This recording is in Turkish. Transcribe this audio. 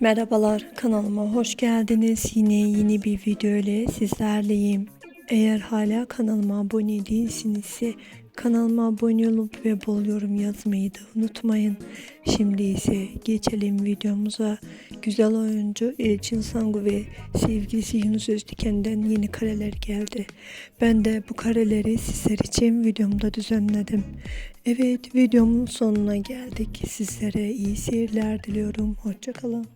Merhabalar kanalıma hoş geldiniz. Yine yeni bir video ile sizlerleyim. Eğer hala kanalıma abone değilsinizse kanalıma abone olup ve bol yorum yazmayı da unutmayın. Şimdi ise geçelim videomuza. Güzel oyuncu Elçin Sangu ve sevgilisi Yunus Özdiken'den yeni kareler geldi. Ben de bu kareleri sizler için videomda düzenledim. Evet videomun sonuna geldik. Sizlere iyi seyirler diliyorum. Hoşçakalın.